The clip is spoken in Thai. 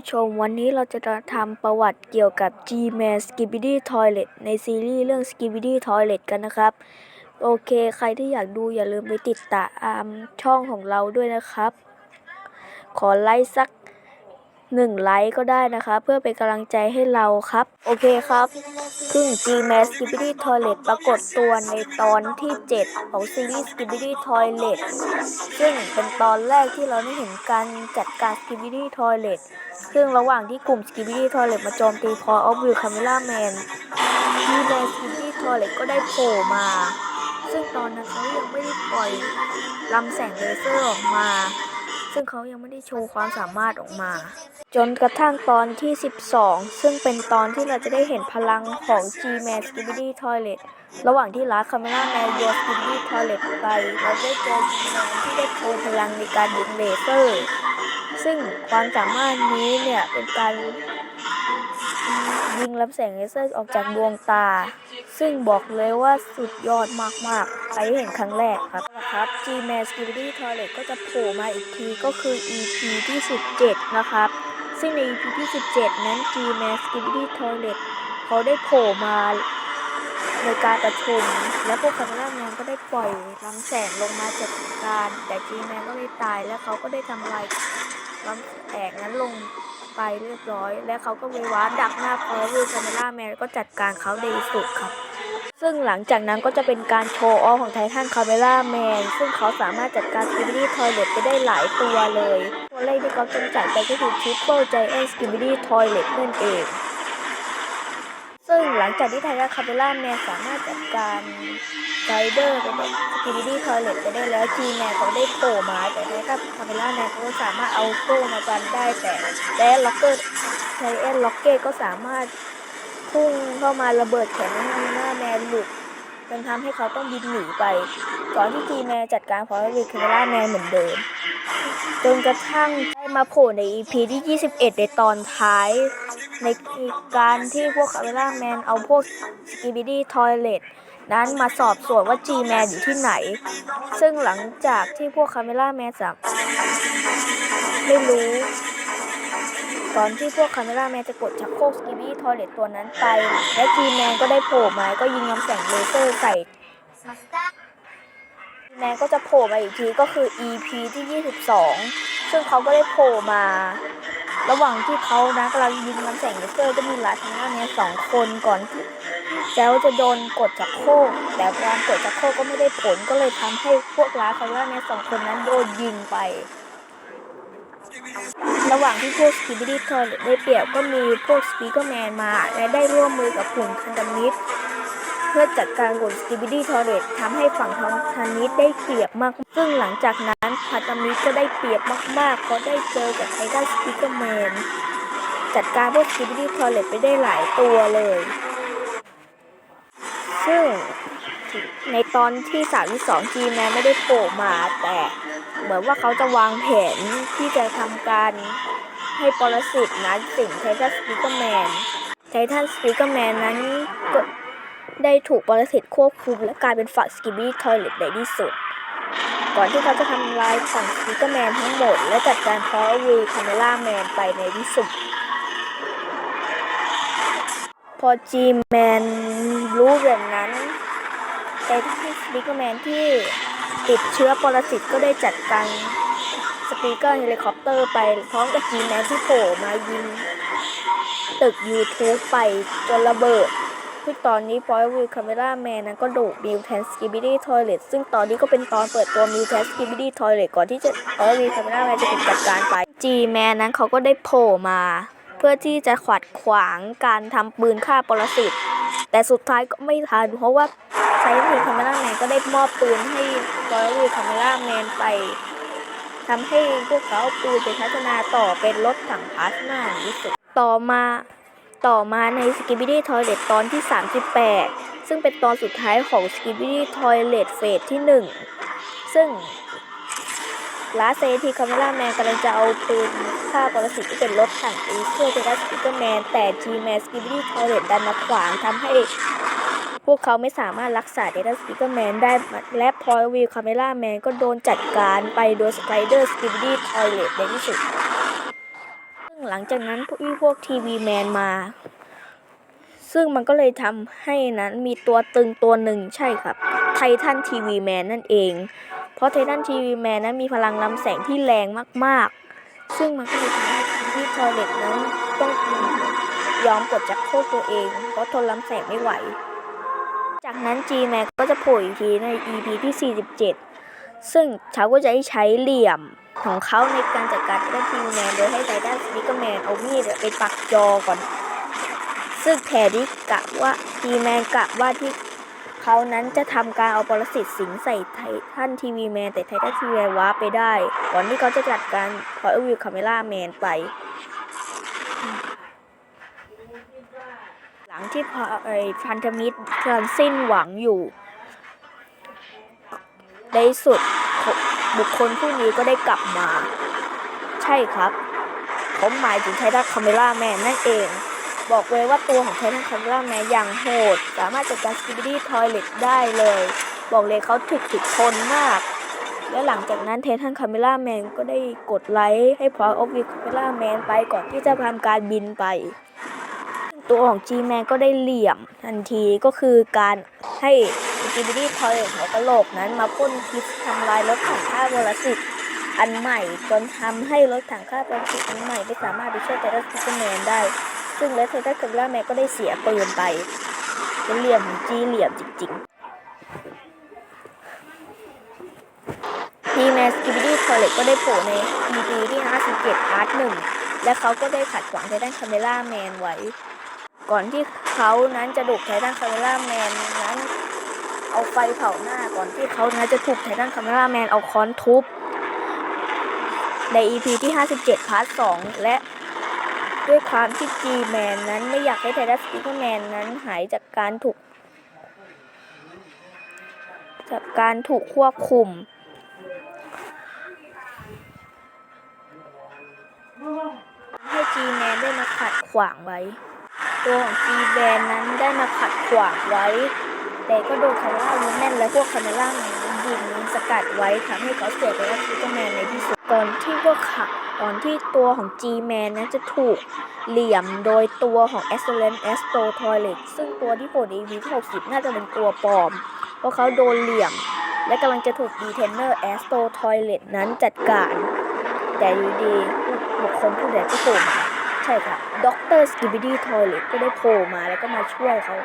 ผู้ชม วันนี้เราจะทำประวัติเกี่ยวกับ G-Man Skibidi Toilet ในซีรีส์เรื่อง Skibidi Toilet กันนะครับ โอเคใครที่อยากดูอย่าลืมไปติดตามช่องของเราด้วยนะครับ ขอไลค์สัก หนึ่งไลค์ก็ได้นะคะ เพื่อเป็นกำลังใจให้เราครับ โอเคครับซึ่ง G-Man Skibidi Toilet ปรากฏตัวในตอนที่ 7 ของซีรีส์ Skibidi Toilet ซึ่งเป็นตอนแรกที่เราได้เห็นการจัดการ Skibidi Toilet ซึ่งระหว่างที่กลุ่ม Skibidi Toilet มาโจมตี Paul of Will Camera Man ที่ใน Skibidi Toilet ก็ได้โผล่มา ซึ่งตอนนั้นเขายังไม่ได้ปล่อยลำแสงเลเซอร์ออกมา ซึ่งเขายังไม่ได้โชว์ความสามารถออกมา จนกระทั่งตอนที่ 12 ซึ่งเป็นตอนที่เราจะได้เห็นพลังของ G-Man Skibidi Toilet ระหว่างที่ลาคาเมล่าแมนโยน Skibidi Toilet ไป เราได้เจอ G-Man ที่ได้โชว์พลังในการยิงเลเซอร์ ซึ่งความสามารถนี้เนี่ยเป็นการยิงลำแสงเลเซอร์ออกจากดวงตา ซึ่งบอกเลยว่าสุดยอดมากๆ ใครเห็นครั้งแรกครับนะครับ G-Man Skibidi Toilet ก็จะโผล่มาอีกทีก็คือ EP ที่ 17 นะครับ ซึ่งใน EP ที่ 17 นั้น G-Man Skibidi Toilet เขาได้โผล่มาในการประชุม และพวกคาเมล่าแมนก็ได้ปล่อยลำแสงลงมาจัดการ แต่ G-Man ก็ไม่ตายและเขาก็ได้ทำลายลำแสงนั้นลงไปเรียบร้อย และเขาก็ไปว้าดักหน้าพอวิวคาเมล่าแมนก็จัดการเขาได้สุดครับ ซึ่งหลังจากนั้นก็จะเป็นการโชว์ออของไททันคาเมล่าแมนซึ่งเขาสามารถจัดการสกิบิดี้ทอยเล็ตไปได้หลายตัวเลย ตัวเลขที่เขาจำกัดไปก็คือทริปเปิลไจแอนสกิบิดี้ทอยเล็ตนั่นเอง ซึ่งหลังจากที่ไททันคาเมล่าแมนสามารถจัดการไรเดอร์ไปได้สกิบิดี้ทอยเล็ตไปได้แล้วจีแมนเขาได้โผล่มา แต่ไททันคาเมล่าแมนเขาสามารถเอาโก้มากันได้แต่แต่ล็อกเกอร์ไทแอนล็อกเกก็สามารถ พุ่งเข้ามาระเบิดแขนให้หน้าแมนหลุดจนทำให้เขาต้องบินหนีไป ก่อนที่จีแมนจัดการพอร์ตวิคาเมล่าแมนเหมือนเดิม จนกระทั่งได้มาโผล่ใน EP ที่ 21 ในตอนท้าย ในการที่พวกคาเมล่าแมนเอาพวกสกิบิดี้ทอยเลตนั้นมาสอบสวนว่าจีแมนอยู่ที่ไหน ซึ่งหลังจากที่พวกคาเมล่าแมนสับไม่รู้ ก่อนที่พวกคาเมล่าแมนจะกดชักโครกสกิบี้ทอยเลตตัวนั้นไป และจีแมนก็ได้โผล่มาก็ยิงลำแสงเลเซอร์ใส่จีแมนก็จะโผล่มาอีกทีก็คือ EP ที่ 22 ซึ่งเขาก็ได้โผล่มา ระหว่างที่เขานะกำลังยิงลำแสงเลเซอร์ก็มีลาทางด้าเนี้สองคนก่อนที่แจวจะโดนกดจากโคกแต่การกดจากโคกก็ไม่ได้ผลก็เลยทำให้พวกร้ายคาเมล่าแมนสองคนนั้นโดนยิงไป ระหว่างที่พวกสกิบิดี้ทอยได้เปรียบก็มีพวกสปีกเกอร์แมนมา และได้ร่วมมือกับกลุ่มพันธมิตรเพื่อจัดการกลุ่มสกิบิดี้ทอยเลตทำให้ฝั่งพันธมิตรได้เปรียบมาก ซึ่งหลังจากนั้นพันธมิตรก็ได้เปรียบมากๆเพราะได้เจอกับไททันสปีกเกอร์แมนจัดการพวกสกิบิดี้ทอยเลตไปได้หลายตัวเลย ซึ่งในตอนที่32 G แมนไม่ได้โผล่มาแต่ เหมือนว่าเขาจะวางแผนที่จะทำการให้ปรสิตนั้นสิงไททันสปีกเกอร์แมนไททันสปีกเกอร์แมนนั้นก็ได้ถูกปรสิตควบคุมและกลายเป็นฝักสกิบี้ทอยเลตในที่สุด ก่อนที่เขาจะทำลายฝั่งสปีกเกอร์แมนทั้งหมด และจัดการพาววีคาเมล่าแมนไปในที่สุด พอจีแมนรู้แบบนั้นไททันสปีกเกอร์แมนที่ ติดเชื้อปรสิตก็ได้จัดการสปีกเกอร์เฮลิคอปเตอร์ไป พร้อมกับจีแมนที่โผล่มายิงตึก YouTube ไปจนระเบิดที่ตอนนี้พอยวิวคาเมล่าแมนนั้นก็ดุมิวแทนสกิบิดี้ทอยเลตซึ่งตอนนี้ก็เป็นตอนเปิดตัวมิวแทนสกิบิดี้ทอยเลตก่อนที่จะพอยวิวคาเมล่าแมนจะถูกจัดการไปจีแมนนั้นเขาก็ได้โผล่มา เพื่อที่จะขวัดขวางการทำปืนฆ่าปรสิตแต่สุดท้ายก็ไม่ทันเพราะว่า ไซรีคาเมล่าแมนก็ได้มอบปืนให้รอยัลคาเมล่าแมนไปทำให้พวกเขาปืนไปพัฒนาต่อเป็นรถถังพลาสมาในที่สุดต่อมาต่อมาใน s k i b i d y Toilet ตอนที่ 38 ซึ่งเป็นตอนสุดท้ายของ s k i b i d y Toilet เฟสที่ 1 ซึ่งลาเซทีคาเมล่าแมนกำลังจะเอาปืนฆ่าปรสิตที่เป็นรถถังอีเพื่อจะได้สปิเกอร์แมนแต่ G-Man s k i b i d y Toilet ดันมาขวางทำให้ พวกเขาไม่สามารถรักษาเดต้าสปิเกอร์แมนได้และพอยวิวคาเมล่าแมนก็โดนจัดการไปโดยสไปเดอร์สกิบดี้ทอยเลตในที่สุดซึ่งหลังจากนั้นพวกพวกทีวีแมนมา ซึ่งมันก็เลยทำให้นั้นมีตัวตึงตัวหนึ่งใช่ครับ ไททันทีวีแมนนั่นเอง เพราะไททันทีวีแมนนั้นมีพลังลำแสงที่แรงมากๆ ซึ่งมันก็เลยทำให้ที่ทอยเลตนั้นต้องยอมกดจากโคกตัวเอง เพราะทนลำแสงไม่ไหว จากนั้น G m a x ก็จะโผล่อีกทีใน EP ที่ 47 ซึ่งเขาก็จะให้ใช้เหลี่ยมของเขาในการจัดการไททันทีวีแมนโดยให้ไททันสปิกเกอร์แมนเอามีดไปปักจอก่อน ซึ่งแทดี้กะว่า G m a n กะว่าที่เขานั้นจะทำการเอาปรสิตสิงใส่ไททันทีวีแมนแต่ไททันทีวีแมนว้าร์ไปได้ ก่อนที่เขาจะจัดการพอยวิวคาเมล่าแมนไป หลัง ที่พอไอ้พันธมิตรกำลังสิ้นหวังอยู่ในสุดบุคคลผู้นี้ก็ได้กลับมา ใช่ครับผมหมายถึงไททันคาเมล่าแมนนั่นเอง บอกเลยว่าตัวของไททันคาเมล่าแมนอย่างโหด สามารถจัดการสกิบดี้ทอยเลตได้เลย บอกเลยเขาถึกถึกทนมาก และหลังจากนั้นเททันคาเมล่าแมนก็ได้กดไลค์ให้พอออฟวิคาเมล่าแมนไปก่อนที่จะทำการบินไป ตัวของ G-Man ก็ได้เหลี่ยมทันทีก็คือการให้จิบิดี้ทอยหัวกะโหลกนั้นมาพ่นพิษทำลายรถถังฆ่าบรสิตอันใหม่จนทำให้รถถังฆ่าบรสิตอันใหม่ไม่สามารถไปช่วยไททันซูเปอร์แมนได้ ซึ่งเลสเทอร์คัมล่าแมนก็ได้เสียปืนไปเป็นเหลี่ยมของจีเหลี่ยมจริงๆทีแมสกิบิดี้ทอยเลตก็ได้โผล่ใน EP ที่ 57 พาร์ทหนึ่งและเขาก็ได้ขัดขวางไททันคาเมล่าแมนไว้ ก่อนที่เขานั้นจะถูกไททันคาเมล่าแมนนั้น เอาไฟเผาหน้าก่อนที่เขานั้นจะถูกไททันคาเมล่าแมนเอาค้อนทุบ ใน EP ที่ 57 พาร์ท 2 และด้วยความที่ G-Man นั้นไม่อยากให้ไททันสปิเกแมนนั้นหายจากการถูก จากการถูกควบคุมให้ G-Man ได้มาขัดขวางไว้ ตัวของ G-Man นั้นได้มาขัดขวางไว้ แต่ก็โดนคาเมล่าวูแมนและพวกคาเมล่าแมนยิงสกัดไว้ทำให้เขาเสียไปแล้วซูเปอร์แมนในที่สุดก่อนที่พวกเขาตอนที่ตัวของ G-Man นั้นจะถูกเหลี่ยมโดยตัวของ e x c e l l e n t Astro Toilet ซึ่งตัวที่โผล่ใน EP ที่60 น่าจะเป็นตัวปลอม เพราะเขาโดนเหลี่ยม และกำลังจะถูก d e t e n e r Astro Toilet นั้นจัดการ แต่อยู่ดีบุคคลผู้ใดก็โผล่มา ช่ค่ะด็อกเตอร์สกิบิดี้ทอยเลตก็ได้โผล่มาแล้วก็มาช่วยเขา